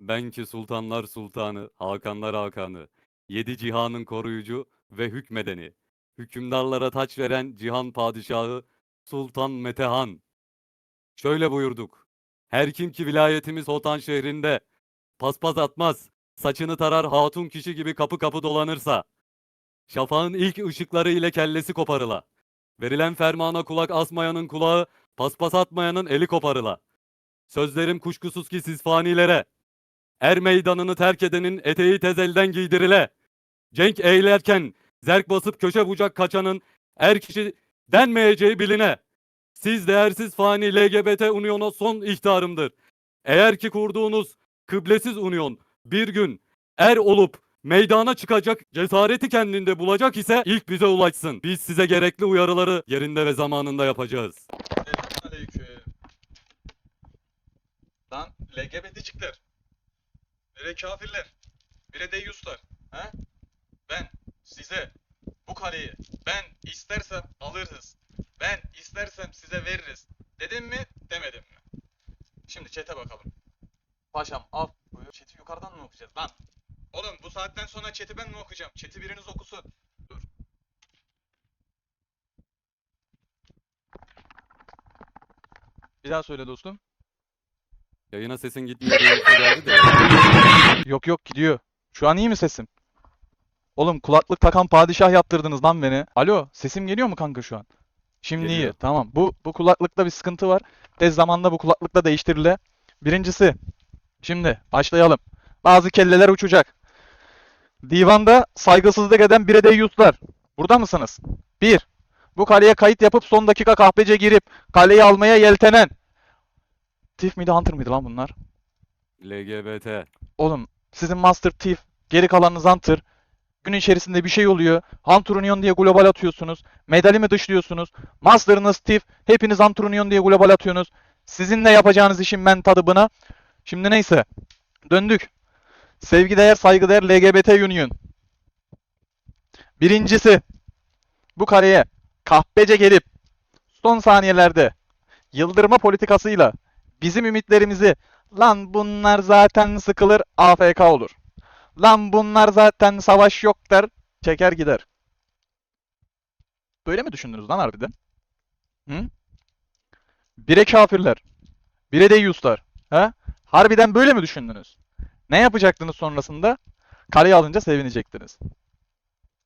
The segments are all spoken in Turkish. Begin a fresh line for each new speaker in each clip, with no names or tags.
Ben ki sultanlar sultanı, hakanlar hakanı, yedi cihanın koruyucu ve hükmedeni, hükümdarlara taç veren cihan padişahı Sultan Metehan. Şöyle buyurduk. Her kim ki vilayetimiz Hotan şehrinde paspas atmaz, saçını tarar hatun kişi gibi kapı kapı dolanırsa, şafağın ilk ışıkları ile kellesi koparıla. Verilen fermana kulak asmayanın kulağı, paspas atmayanın eli koparıla. Sözlerim kuşkusuz ki siz fanilere, Er meydanını terk edenin eteği tez elden giydirile. Cenk eğlerken zerk basıp köşe bucak kaçanın er kişi denmeyeceği biline. Siz değersiz fani LGBT Union'a son ihtarımdır. Eğer ki kurduğunuz kıblesiz union bir gün er olup meydana çıkacak cesareti kendinde bulacak ise ilk bize ulaşsın. Biz size gerekli uyarıları yerinde ve zamanında yapacağız.
Aleyküm. Lan LGBT'cikler. Bire kafirler. Bire deyyuslar. He? Ben size bu kaleyi ben istersem alırız. Ben istersem size veririz. Dedim mi demedim mi? Şimdi çete bakalım. Paşam al. Buyur. Çeti yukarıdan mı okuyacağız lan? Oğlum bu saatten sonra çeti ben mi okuyacağım? Çeti biriniz okusun. Dur. Bir daha söyle dostum.
Yayına sesin gitmiyor diye bir şey geldi de.
Yok yok gidiyor. Şu an iyi mi sesim? Oğlum kulaklık takan padişah yaptırdınız lan beni. Alo sesim geliyor mu kanka şu an? Şimdi iyi.
Geliyor.
Tamam. Bu bu kulaklıkta bir sıkıntı var. Tez zamanda bu kulaklıkla değiştirile. Birincisi. Şimdi başlayalım. Bazı kelleler uçacak. Divanda saygısızlık eden bire deyyuslar. Burada mısınız? Bir. Bu kaleye kayıt yapıp son dakika kahpece girip kaleyi almaya yeltenen. Thief miydi Hunter mıydı lan bunlar?
LGBT.
Oğlum sizin Master Thief, geri kalanınız Hunter. Gün içerisinde bir şey oluyor. Hunter Union diye global atıyorsunuz. Medali mi dışlıyorsunuz? Master'ınız Thief, hepiniz Hunter Union diye global atıyorsunuz. Sizinle yapacağınız işin ben tadı buna. Şimdi neyse. Döndük. Sevgideğer, saygıdeğer LGBT Union. Birincisi. Bu kareye kahpece gelip son saniyelerde yıldırma politikasıyla bizim ümitlerimizi Lan bunlar zaten sıkılır AFK olur. Lan bunlar zaten savaş yok der çeker gider. Böyle mi düşündünüz lan harbiden? Hı? Bire kafirler. Bire deyyuslar. He? Harbiden böyle mi düşündünüz? Ne yapacaktınız sonrasında? Kaleyi alınca sevinecektiniz.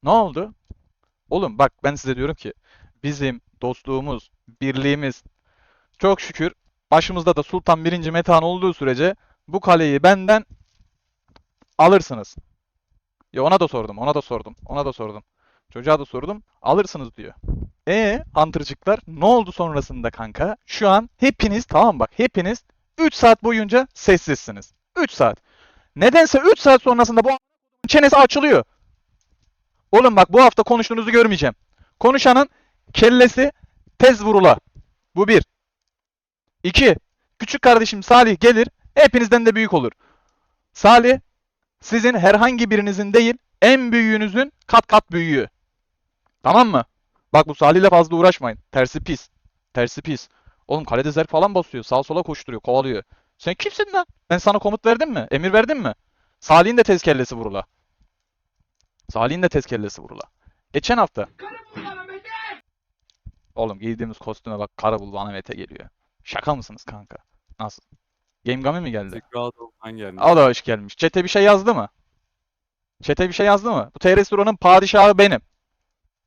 Ne oldu? Oğlum bak ben size diyorum ki bizim dostluğumuz, birliğimiz çok şükür Başımızda da Sultan 1. Metehan olduğu sürece bu kaleyi benden alırsınız. Ya ona da sordum, ona da sordum, ona da sordum. Çocuğa da sordum, alırsınız diyor. E Hunter'cıklar ne oldu sonrasında kanka? Şu an hepiniz tamam bak hepiniz 3 saat boyunca sessizsiniz. 3 saat. Nedense 3 saat sonrasında bu çenesi açılıyor. Oğlum bak bu hafta konuştuğunuzu görmeyeceğim. Konuşanın kellesi tez vurula. Bu bir. İki, küçük kardeşim Salih gelir, hepinizden de büyük olur. Salih, sizin herhangi birinizin değil, en büyüğünüzün kat kat büyüğü. Tamam mı? Bak bu Salih'le fazla uğraşmayın. Tersi pis. Tersi pis. Oğlum kalede zerk falan basıyor. Sağa sola koşturuyor, kovalıyor. Sen kimsin lan? Ben sana komut verdim mi? Emir verdim mi? Salih'in de tez kellesi vurula. Salih'in de tez kellesi vurula. Geçen hafta. Oğlum giydiğimiz kostüme bak Karabul Mete geliyor. Şaka mısınız kanka? Nasıl? Game Gami mi geldi?
Zikra Doğan gelmiş.
O da hoş gelmiş. Çete bir şey yazdı mı? Çete bir şey yazdı mı? Bu TR Suro'nun padişahı benim.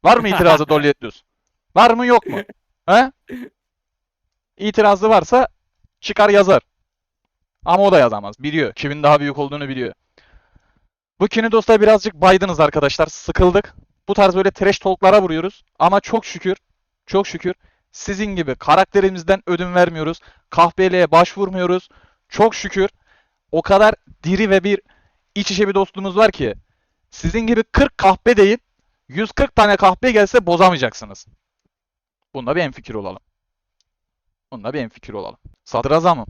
Var mı itirazı Dollyettus? Var mı yok mu? He? İtirazı varsa çıkar yazar. Ama o da yazamaz. Biliyor. Kimin daha büyük olduğunu biliyor. Bu Kinidos'ta birazcık baydınız arkadaşlar. Sıkıldık. Bu tarz böyle trash talk'lara vuruyoruz. Ama çok şükür, çok şükür sizin gibi karakterimizden ödün vermiyoruz. Kahpeliğe başvurmuyoruz. Çok şükür o kadar diri ve bir iç içe bir dostluğumuz var ki sizin gibi 40 kahpe değil 140 tane kahpe gelse bozamayacaksınız. Bunda bir enfikir olalım. Bunda bir enfikir olalım. Sadrazamım.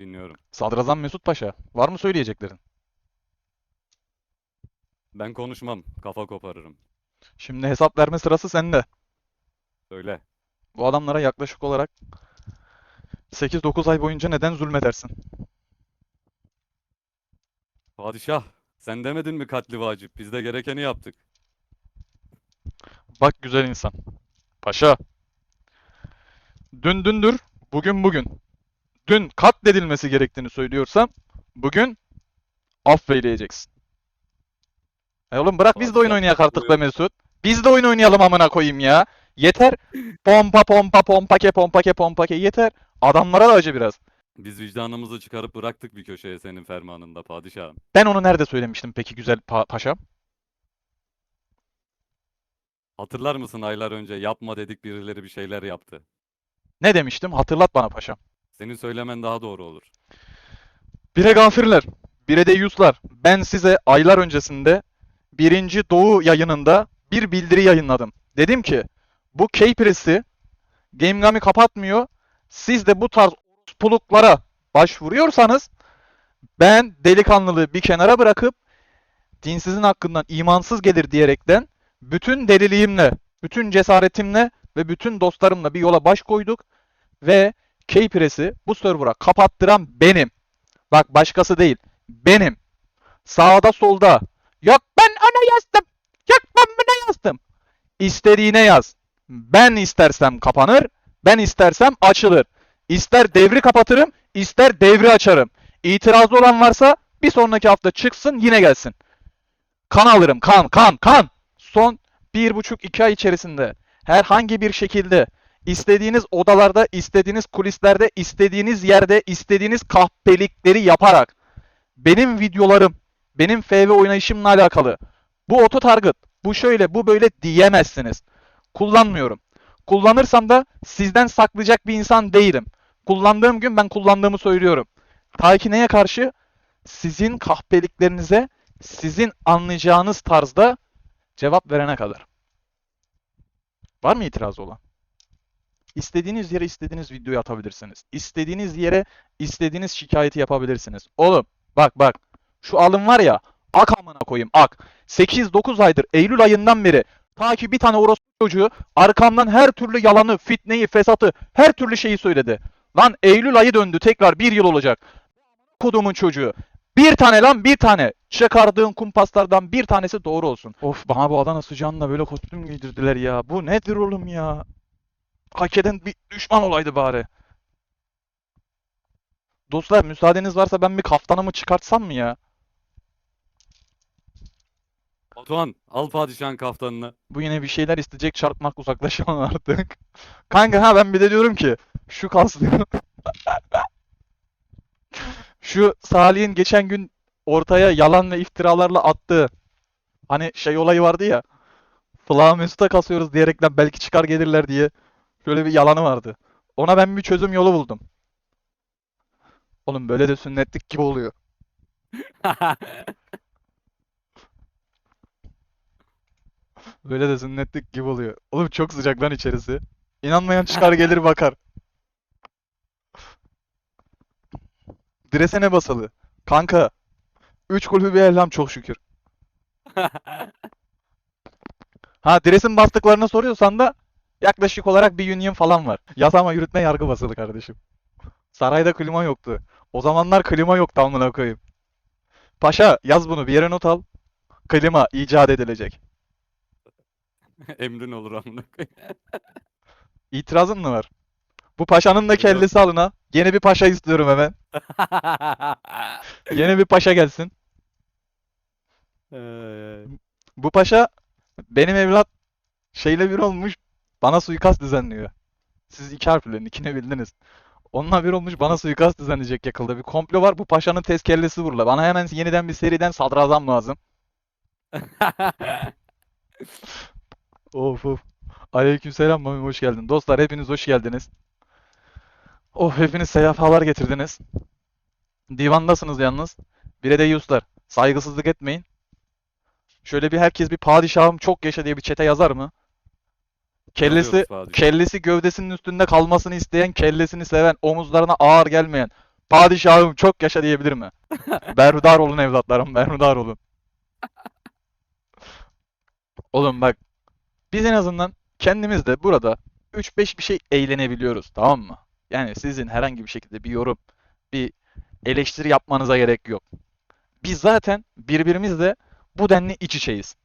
Dinliyorum.
Sadrazam Mesut Paşa. Var mı söyleyeceklerin?
Ben konuşmam. Kafa koparırım.
Şimdi hesap verme sırası sende.
Söyle.
Bu adamlara yaklaşık olarak 8-9 ay boyunca neden zulmedersin?
Padişah, sen demedin mi katli vacip? Biz de gerekeni yaptık.
Bak güzel insan. Paşa. Dün dündür, bugün bugün. Dün katledilmesi gerektiğini söylüyorsam, bugün affeyleyeceksin. E oğlum bırak biz de oyun oynayak artık be. Mesut. Biz de oyun oynayalım amına koyayım ya. Yeter. Pompa pompa pompa ke pompa ke pompa ke yeter. Adamlara da acı biraz.
Biz vicdanımızı çıkarıp bıraktık bir köşeye senin fermanında padişahım.
Ben onu nerede söylemiştim peki güzel pa- paşam?
Hatırlar mısın aylar önce yapma dedik birileri bir şeyler yaptı.
Ne demiştim? Hatırlat bana paşam.
Senin söylemen daha doğru olur.
Bire gafirler, bire de yuslar. Ben size aylar öncesinde birinci Doğu yayınında bir bildiri yayınladım. Dedim ki bu K-Press'i Gamegami kapatmıyor. Siz de bu tarz puluklara başvuruyorsanız ben delikanlılığı bir kenara bırakıp dinsizin hakkından imansız gelir diyerekten bütün deliliğimle, bütün cesaretimle ve bütün dostlarımla bir yola baş koyduk ve K-Press'i bu server'a kapattıran benim. Bak başkası değil. Benim. Sağda solda. Yok ben ona yazdım. Yok ben buna yazdım. İstediğine yaz. Ben istersem kapanır. Ben istersem açılır. İster devri kapatırım, ister devri açarım. İtirazı olan varsa bir sonraki hafta çıksın yine gelsin. Kan alırım. Kan, kan, kan. Son bir buçuk iki ay içerisinde herhangi bir şekilde istediğiniz odalarda, istediğiniz kulislerde, istediğiniz yerde, istediğiniz kahpelikleri yaparak benim videolarım, benim FV oynayışımla alakalı bu auto target, bu şöyle, bu böyle diyemezsiniz. Kullanmıyorum. Kullanırsam da sizden saklayacak bir insan değilim. Kullandığım gün ben kullandığımı söylüyorum. Ta ki neye karşı? Sizin kahpeliklerinize, sizin anlayacağınız tarzda cevap verene kadar. Var mı itirazı olan? İstediğiniz yere istediğiniz videoyu atabilirsiniz. İstediğiniz yere istediğiniz şikayeti yapabilirsiniz. Oğlum bak bak şu alım var ya ak amına koyayım ak. 8-9 aydır Eylül ayından beri ta ki bir tane orospu çocuğu arkamdan her türlü yalanı, fitneyi, fesatı, her türlü şeyi söyledi. Lan Eylül ayı döndü tekrar bir yıl olacak. Kodumun çocuğu. Bir tane lan bir tane. Çıkardığın kumpaslardan bir tanesi doğru olsun. Of bana bu Adana sıcağında böyle kostüm giydirdiler ya. Bu nedir oğlum ya? hak eden bir düşman olaydı bari. Dostlar müsaadeniz varsa ben bir kaftanımı çıkartsam mı ya?
Batuhan, al padişahın kaftanını.
Bu yine bir şeyler isteyecek çarpmak uzaklaşalım artık. Kanka ha ben bir de diyorum ki şu kaslı şu Salih'in geçen gün ortaya yalan ve iftiralarla attığı hani şey olayı vardı ya Fla Mesut'a kasıyoruz diyerekten belki çıkar gelirler diye şöyle bir yalanı vardı. Ona ben bir çözüm yolu buldum. Oğlum böyle de sünnetlik gibi oluyor. Böyle de sünnetlik gibi oluyor. Oğlum çok sıcak lan içerisi. İnanmayan çıkar gelir bakar. Diresene basalı. Kanka. 3 kulübü bir elham çok şükür. Ha Dires'in bastıklarını soruyorsan da yaklaşık olarak bir union falan var. Yasama yürütme yargı basılı kardeşim. Sarayda klima yoktu. O zamanlar klima yoktu amına koyayım. Paşa yaz bunu bir yere not al. Klima icat edilecek.
Emrin olur amına koyayım.
İtirazın mı var? Bu paşanın da kellesi alın ha. Yeni bir paşa istiyorum hemen. Yeni bir paşa gelsin.
Ee,
Bu paşa benim evlat şeyle bir olmuş bana suikast düzenliyor. Siz iki harflerin ikine bildiniz. Onunla bir olmuş bana suikast düzenleyecek yakında. Bir komplo var bu paşanın tez kellesi vurla. Bana hemen yeniden bir seriden sadrazam lazım. Of of. Aleykümselam Mami hoş geldin. Dostlar hepiniz hoş geldiniz. Oh hepiniz seyafalar getirdiniz. Divandasınız yalnız. Bire de yuslar. Saygısızlık etmeyin. Şöyle bir herkes bir padişahım çok yaşa diye bir çete yazar mı? Kellesi kellesi gövdesinin üstünde kalmasını isteyen, kellesini seven, omuzlarına ağır gelmeyen padişahım çok yaşa diyebilir mi? Berhudar olun evlatlarım, berhudar olun. Oğlum bak biz en azından kendimiz de burada 3-5 bir şey eğlenebiliyoruz tamam mı? Yani sizin herhangi bir şekilde bir yorum, bir eleştiri yapmanıza gerek yok. Biz zaten birbirimizle bu denli iç içeyiz.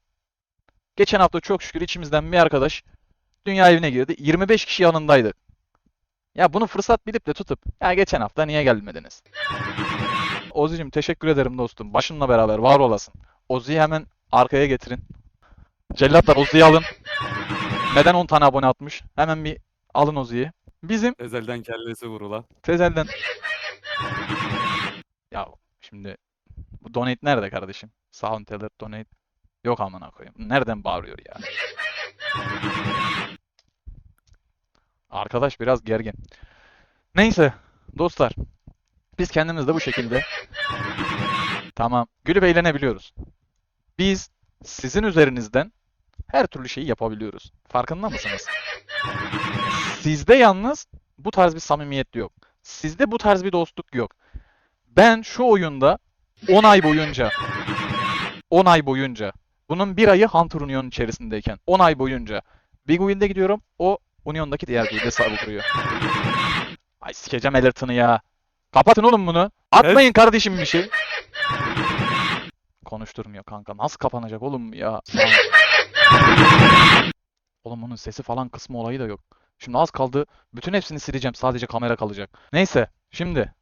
Geçen hafta çok şükür içimizden bir arkadaş dünya evine girdi. 25 kişi yanındaydı. Ya bunu fırsat bilip de tutup ya geçen hafta niye gelmediniz? Ozi'cim teşekkür ederim dostum. Başınla beraber var olasın. Ozi'yi hemen arkaya getirin. Cellatlar Ozi'yi alın. Neden 10 tane abone atmış? Hemen bir alın Ozi'yi. Bizim
Ezelden kellesi vurula.
Tezel'den ya şimdi bu donate nerede kardeşim? Soundteller donate yok amına koyayım. Nereden bağırıyor ya? Arkadaş biraz gergin. Neyse dostlar biz kendimiz de bu şekilde tamam gülüp eğlenebiliyoruz. Biz sizin üzerinizden her türlü şeyi yapabiliyoruz. Farkında mısınız? Sizde yalnız bu tarz bir samimiyet yok. Sizde bu tarz bir dostluk yok. Ben şu oyunda 10 ay boyunca 10 ay boyunca bunun bir ayı Hunter Union içerisindeyken 10 ay boyunca bir guild'e gidiyorum. O Union'daki diğer guild'e saldırıyor. Ay sikeceğim alert'ını ya. Kapatın oğlum bunu. Atmayın kardeşim bir şey. Konuşturmuyor kanka. Nasıl kapanacak oğlum ya? Oğlum bunun sesi falan kısmı olayı da yok. Şimdi az kaldı. Bütün hepsini sileceğim. Sadece kamera kalacak. Neyse. Şimdi.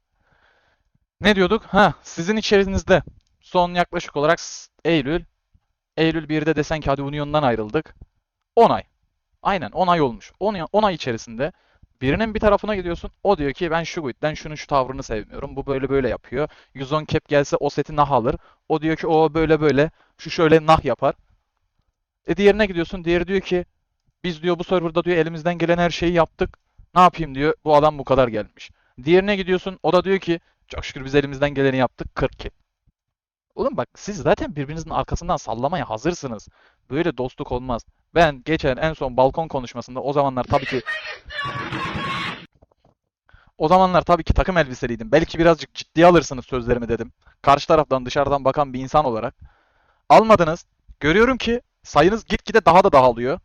Ne diyorduk? Ha, sizin içerinizde son yaklaşık olarak Eylül. Eylül 1'de desen ki hadi Union'dan ayrıldık. 10 ay. Aynen 10 ay olmuş. 10, ay- 10 ay içerisinde birinin bir tarafına gidiyorsun. O diyor ki ben şu guild'den şunun şu tavrını sevmiyorum. Bu böyle böyle yapıyor. 110 cap gelse o seti nah alır. O diyor ki o böyle böyle. Şu şöyle nah yapar. E diğerine gidiyorsun. Diğeri diyor ki biz diyor bu serverda diyor elimizden gelen her şeyi yaptık. Ne yapayım diyor. Bu adam bu kadar gelmiş. Diğerine gidiyorsun. O da diyor ki çok şükür biz elimizden geleni yaptık. 40 kill. Oğlum bak siz zaten birbirinizin arkasından sallamaya hazırsınız. Böyle dostluk olmaz. Ben geçen en son balkon konuşmasında o zamanlar tabii ki o zamanlar tabii ki takım elbiseliydim. Belki birazcık ciddiye alırsınız sözlerimi dedim. Karşı taraftan dışarıdan bakan bir insan olarak. Almadınız. Görüyorum ki sayınız gitgide daha da dağılıyor.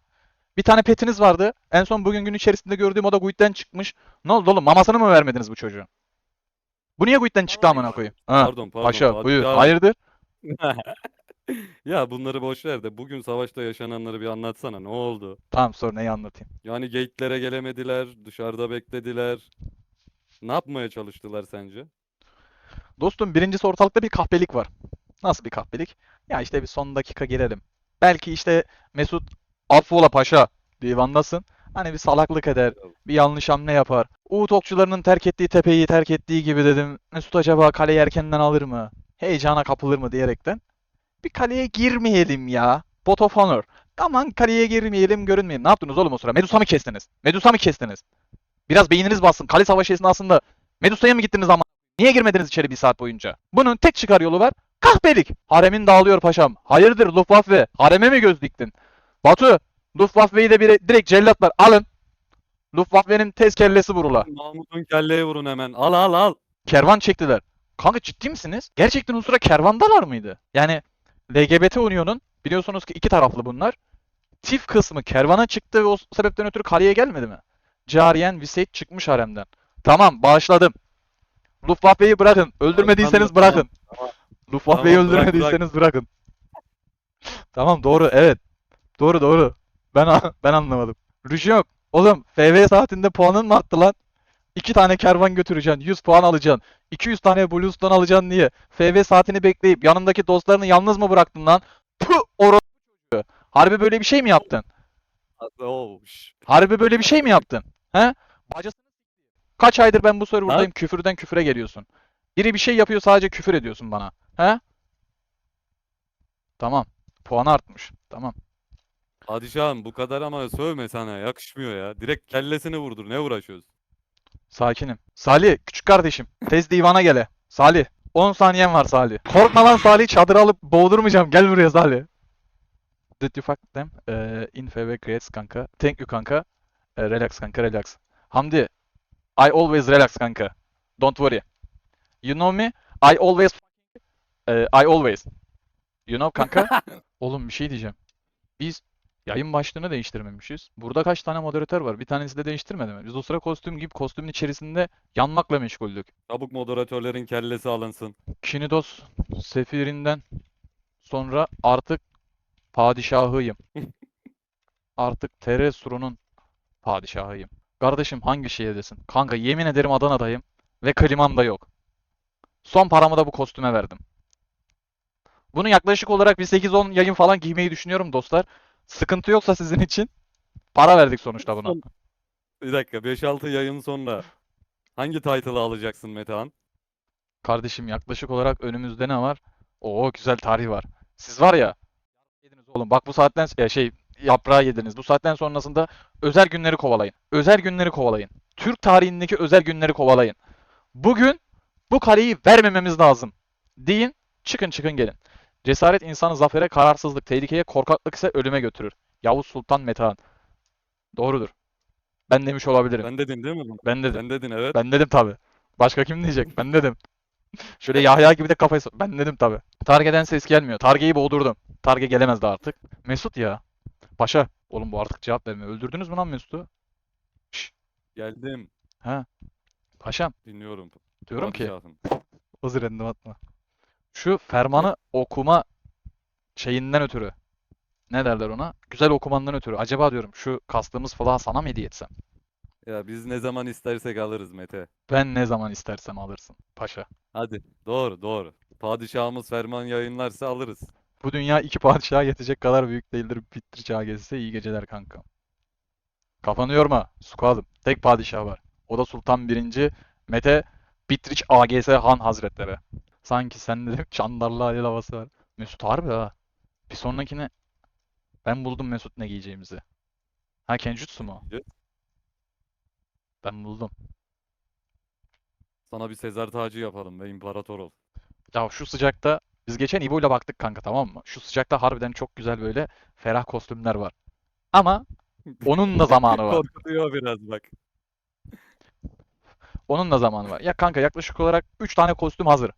Bir tane petiniz vardı. En son bugün gün içerisinde gördüğüm o da Guild'den çıkmış. Ne oldu oğlum? Mamasını mı vermediniz bu çocuğun? Bu niye Guild'den çıktı amına koyayım? Ha,
Pardon pardon.
paşa
Fatih
buyur.
abi.
Hayırdır?
Ya bunları boş ver de bugün savaşta yaşananları bir anlatsana. Ne oldu?
Tamam sor neyi anlatayım.
Yani gate'lere gelemediler, dışarıda beklediler. Ne yapmaya çalıştılar sence?
Dostum birincisi ortalıkta bir kahpelik var. Nasıl bir kahpelik? Ya işte bir son dakika girelim. Belki işte Mesut affola paşa divandasın. Hani bir salaklık eder, bir yanlış hamle yapar. Uğut okçularının terk ettiği tepeyi terk ettiği gibi dedim. Mesut acaba kaleyi erkenden alır mı? Heyecana kapılır mı diyerekten. Bir kaleye girmeyelim ya. Bot of Honor. Aman kaleye girmeyelim, görünmeyelim. Ne yaptınız oğlum o sıra? Medusa mı kestiniz? Medusa mı kestiniz? Biraz beyniniz bassın. Kale savaşı esnasında Medusa'ya mı gittiniz ama? Niye girmediniz içeri bir saat boyunca? Bunun tek çıkar yolu var. Kahpelik. Haremin dağılıyor paşam. Hayırdır Luftwaffe? Hareme mi göz diktin? Batu, Luftwaffe'yi de bir direkt cellatlar alın. Luftwaffe'nin tez kellesi vurula.
Mahmut'un kelleye vurun hemen. Al al al.
Kervan çektiler. Kanka ciddi misiniz? Gerçekten o sıra kervandalar mıydı? Yani LGBT Union'un biliyorsunuz ki iki taraflı bunlar. TIF kısmı kervana çıktı ve o sebepten ötürü kaleye gelmedi mi? Cariyen Visayt çıkmış haremden. Tamam bağışladım. Luftwaffe'yi bırakın. Öldürmediyseniz
tamam,
Luftwaffe'yi
Tamam, bırak,
öldürmediyseniz bırakın. Tamam doğru evet. Doğru doğru. Ben ben anlamadım. Rüj yok. Oğlum FV saatinde puanın mı attı lan? İki tane kervan götüreceksin. 100 puan alacaksın. 200 tane Blues'tan alacaksın diye. FV saatini bekleyip yanındaki dostlarını yalnız mı bıraktın lan? Puh orospu çocuğu. Harbi böyle bir şey mi yaptın?
Şş.
Harbi böyle bir şey mi yaptın? He? Bacasını. Kaç aydır ben bu serverdayım küfürden küfüre geliyorsun. Biri bir şey yapıyor sadece küfür ediyorsun bana. He? Tamam. Puan artmış. Tamam.
Padişahım bu kadar ama sövme sana. Yakışmıyor ya. Direkt kellesini vurdur. Ne uğraşıyoruz?
Sakinim. Salih, küçük kardeşim. Tez divana gele. Salih. 10 saniyen var Salih. Korkma lan Salih. Çadıra alıp boğdurmayacağım. Gel buraya Salih. Did you fuck them? Ee, in favor creates kanka. Thank you kanka. Ee, relax kanka relax. Hamdi. I always relax kanka. Don't worry. You know me? I always Ee, I always. You know kanka? Oğlum bir şey diyeceğim. Biz Yayın başlığını değiştirmemişiz. Burada kaç tane moderatör var? Bir tanesi de değiştirmedi mi? Biz o sıra kostüm giyip kostümün içerisinde yanmakla meşguldük.
Çabuk moderatörlerin kellesi alınsın.
Kinidos sefirinden sonra artık padişahıyım. Artık Teresur'un padişahıyım. Kardeşim hangi şehirdesin? Kanka yemin ederim Adana'dayım ve klimam da yok. Son paramı da bu kostüme verdim. Bunu yaklaşık olarak bir 8-10 yayın falan giymeyi düşünüyorum dostlar. Sıkıntı yoksa sizin için para verdik sonuçta buna.
Bir dakika 5-6 yayın sonra hangi title'ı alacaksın Metehan?
Kardeşim yaklaşık olarak önümüzde ne var? Oo güzel tarih var. Siz var ya yediniz oğlum. Bak bu saatten ya şey yaprağı yediniz. Bu saatten sonrasında özel günleri kovalayın. Özel günleri kovalayın. Türk tarihindeki özel günleri kovalayın. Bugün bu kaleyi vermememiz lazım. Deyin, çıkın çıkın gelin. Cesaret insanı zafere, kararsızlık, tehlikeye, korkaklık ise ölüme götürür. Yavuz Sultan Metehan. Doğrudur. Ben demiş olabilirim.
Ben dedin değil mi bunu?
Ben dedim.
Ben dedin evet.
Ben dedim tabi. Başka kim diyecek? Ben dedim. Şöyle Yahya gibi de kafayı so- Ben dedim tabi. Targe'den ses gelmiyor. Targe'yi boğdurdum. Targe gelemezdi artık. Mesut ya. Paşa. Oğlum bu artık cevap vermiyor. Öldürdünüz mü lan Mesut'u?
Geldim.
Paşam.
Dinliyorum.
Diyorum ki.
Padişahım.
Hazır endim atma. Şu fermanı okuma şeyinden ötürü. Ne derler ona? Güzel okumandan ötürü. Acaba diyorum şu kastığımız falan sana mı hediye etsem?
Ya biz ne zaman istersek alırız Mete.
Ben ne zaman istersem alırsın. Paşa.
Hadi. Doğru doğru. Padişahımız ferman yayınlarsa alırız.
Bu dünya iki padişaha yetecek kadar büyük değildir. Bittir çağı gezse iyi geceler kanka. Kafanı yorma. Squad'ım. Tek padişah var. O da Sultan 1. Mete Bitriç AGS Han Hazretleri. Sanki sende de Çandarlı Ali havası var. Mesut harbi ha. Bir sonrakine ben buldum Mesut ne giyeceğimizi. Ha Kenjutsu mu?
Evet.
Ben buldum.
Sana bir Sezar tacı yapalım ve imparator ol.
Ya şu sıcakta biz geçen İbo'yla baktık kanka tamam mı? Şu sıcakta harbiden çok güzel böyle ferah kostümler var. Ama onun da zamanı var.
Korkutuyor biraz bak.
Onun da zamanı var. Ya kanka yaklaşık olarak 3 tane kostüm hazır.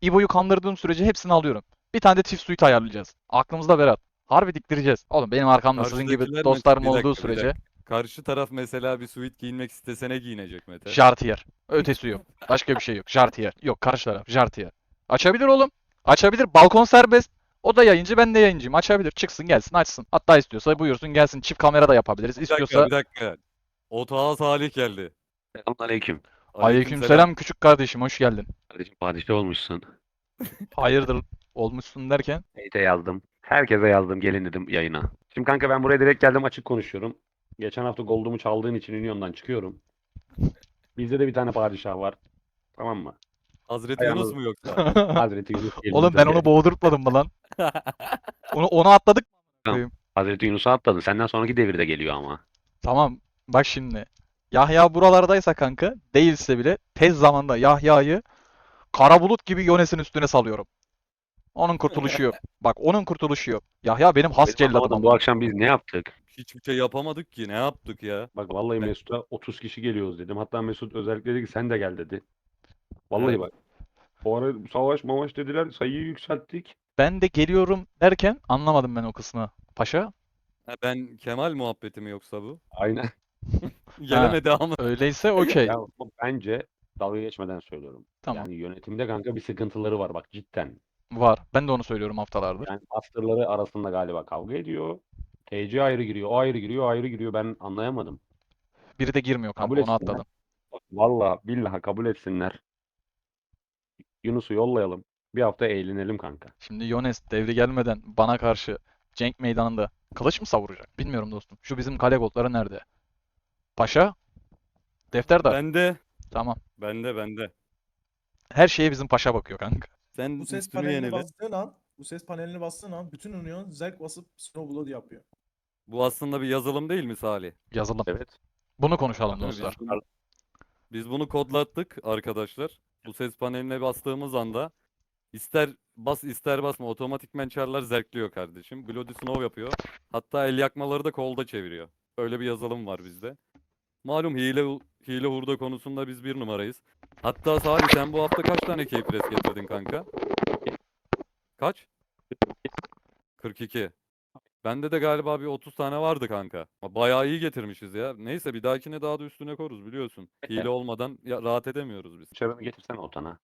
İbo'yu kandırdığım sürece hepsini alıyorum. Bir tane de çift suite ayarlayacağız. Aklımızda Berat. Harbi diktireceğiz. Oğlum benim arkamda sizin gibi dostlarım
dakika,
olduğu sürece
dakika. Karşı taraf mesela bir suit giyinmek istesene giyinecek Mete.
Jartier. Ötesi yok. Başka bir şey yok. Jartier. Yok karşı taraf. Jartier. Açabilir oğlum. Açabilir. Balkon serbest. O da yayıncı, ben de yayıncıyım. Açabilir. Çıksın, gelsin, açsın. Hatta istiyorsa buyursun gelsin. Çift kamera da yapabiliriz.
Bir dakika
İstiyorsa
bir dakika. Otağa Salih geldi.
Selamünaleyküm.
Aleykümselam küçük kardeşim, hoş geldin.
Kardeşim padişah olmuşsun.
Hayırdır olmuşsun derken?
Neyse yazdım. Herkese yazdım gelin dedim yayına. Şimdi kanka ben buraya direkt geldim açık konuşuyorum. Geçen hafta Gold'umu çaldığın için Union'dan çıkıyorum. Bizde de bir tane padişah var. Tamam mı?
Hazreti
Ayağımız-
Yunus mu yoksa?
Hazreti Yunus
Oğlum ben onu boğdurtmadım mı lan? Onu onu atladık.
Hazreti Yunus'u atladın. Senden sonraki devirde geliyor ama.
Tamam. Bak şimdi. Yahya buralardaysa kanka değilse bile tez zamanda Yahya'yı kara bulut gibi Yones'in üstüne salıyorum. Onun kurtuluşu yok. Bak onun kurtuluşu yok. Yahya benim has
Benim anlamadım, bu akşam biz ne yaptık?
Hiçbir şey yapamadık ki. Ne yaptık ya?
Bak vallahi
Ben-
Mesut'a 30 kişi geliyoruz dedim. Hatta Mesut özellikle dedi ki sen de gel dedi. Vallahi
Evet.
bak. Bu ara savaş mavaş dediler sayıyı yükselttik.
Ben de geliyorum derken anlamadım ben o kısmı. Paşa
Ha, ben Kemal muhabbeti mi yoksa bu?
Aynen.
Gelemedi ama.
öyleyse okey.
Ya bence dalga geçmeden söylüyorum.
Tamam.
Yani yönetimde kanka bir sıkıntıları var bak cidden.
Var. Ben de onu söylüyorum haftalardır.
Yani masterları arasında galiba kavga ediyor. TC ayrı giriyor, o ayrı giriyor, o ayrı giriyor. Ben anlayamadım.
Biri de girmiyor kanka.
Kabul
Onu
etsinler.
atladım.
Bak, Vallahi billahi kabul etsinler. Yunus'u yollayalım. Bir hafta eğlenelim kanka.
Şimdi Yones devri gelmeden bana karşı Cenk meydanında kılıç mı savuracak? Bilmiyorum dostum. Şu bizim kale goldları nerede? Paşa? Defter de.
Bende.
Tamam.
Bende bende.
Her şeye bizim paşa bakıyor kanka.
Sen
Bu ses
üstünü
panelini
yenile.
bastığın an, bu ses panelini bastığın an bütün Union zerk basıp Snowblood yapıyor.
Bu aslında bir yazılım değil mi Salih?
Yazılım.
Evet.
Bunu konuşalım
Değil mi?
dostlar.
Biz bunu, biz bunu kodlattık arkadaşlar. Bu ses paneline bastığımız anda ister bas ister basma otomatikmen çarlar zerkliyor kardeşim. Bloody Snow yapıyor. Hatta el yakmaları da kolda çeviriyor. Öyle bir yazılım var bizde. Malum hile hile hurda konusunda biz bir numarayız. Hatta Salih sen bu hafta kaç tane keypress getirdin kanka? Kaç? 42. Bende de galiba bir 30 tane vardı kanka. Bayağı iyi getirmişiz ya. Neyse bir dahakine daha da üstüne koruz biliyorsun. Hile olmadan ya, rahat edemiyoruz biz.
Çarını getirsene otana.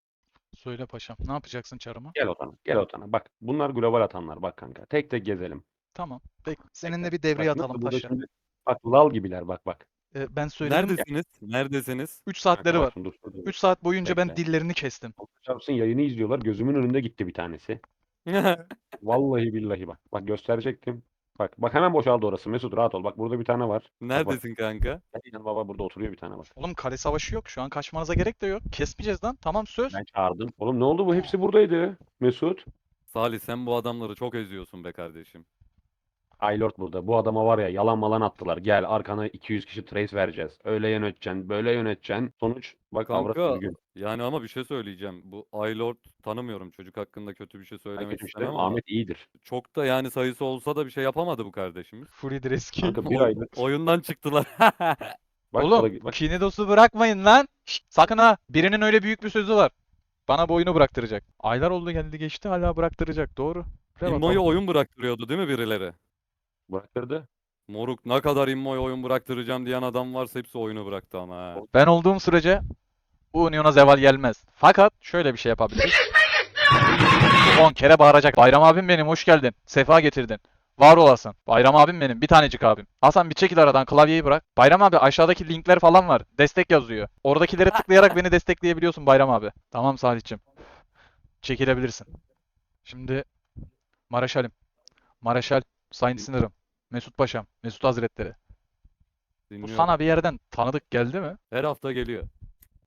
Söyle paşam. Ne yapacaksın çarıma?
Gel otana. Gel otana. Bak bunlar global atanlar bak kanka. Tek tek gezelim.
Tamam. Peki. Seninle bir devreye
Bak nasıl
atalım
burada
paşa.
şimdi- Bak lal gibiler bak bak.
Ee, ben söyleyeyim.
Neredesiniz? Neredesiniz?
3 saatleri var.
bak şimdi dur, dur, dur.
3 saat boyunca ben
Bekle.
dillerini kestim.
Allah Çarpsın yayını izliyorlar. Gözümün önünde gitti bir tanesi. Vallahi billahi bak. Bak gösterecektim. Bak bak hemen boşaldı orası. Mesut rahat ol. Bak burada bir tane var.
Neredesin kanka?
Aynen baba burada oturuyor bir tane bak.
Oğlum kale savaşı yok. Şu an kaçmanıza gerek de yok. Kesmeyeceğiz lan. Tamam söz.
Ben çağırdım. Oğlum ne oldu bu? Hepsi buradaydı. Mesut.
Salih sen bu adamları çok eziyorsun be kardeşim.
Aylord burada. Bu adama var ya yalan malan attılar. Gel arkana 200 kişi trace vereceğiz. Öyle yöneteceksin, böyle yöneteceksin. Sonuç bak avrat.
Yani ama bir şey söyleyeceğim. Bu Aylord tanımıyorum. Çocuk hakkında kötü bir şey söylemek
bir şey
istemem ama
Ahmet iyidir.
çok da yani sayısı olsa da bir şey yapamadı bu kardeşimiz.
Fury Dreski.
Kanka bir aylık.
oyundan çıktılar.
Bak,
Oğlum
bak,
kini dostu bırakmayın lan. Şşt, sakın ha. Birinin öyle büyük bir sözü var. Bana bu oyunu bıraktıracak. Aylar oldu geldi geçti hala bıraktıracak. Doğru. Buraya
İmmo'yu oyun bıraktırıyordu değil mi birileri?
Bıraktırdı.
Moruk ne kadar Immo'yu oyun bıraktıracağım diyen adam varsa hepsi oyunu bıraktı ama ha.
Ben olduğum sürece bu Union'a zeval gelmez. Fakat şöyle bir şey yapabiliriz. 10 kere bağıracak. Bayram abim benim hoş geldin. Sefa getirdin. Var olasın. Bayram abim benim. Bir tanecik abim. Hasan bir çekil aradan klavyeyi bırak. Bayram abi aşağıdaki linkler falan var. Destek yazıyor. Oradakilere tıklayarak beni destekleyebiliyorsun Bayram abi. Tamam Salih'cim. Çekilebilirsin. Şimdi Maraşalim. Maraşal Sayın Sınırım. Mesut Paşam. Mesut Hazretleri. Bu
Dinliyorum.
sana bir yerden tanıdık geldi mi?
Her hafta geliyor.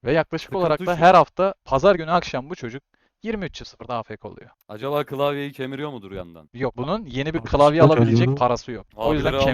Ve yaklaşık
Sıkıntı
olarak da
şu.
her hafta pazar günü akşam bu çocuk 23.00'da AFK oluyor.
Acaba klavyeyi kemiriyor mudur yandan?
Yok bunun yeni bir
Abi,
klavye alabilecek parası yok. O yüzden
Abileri.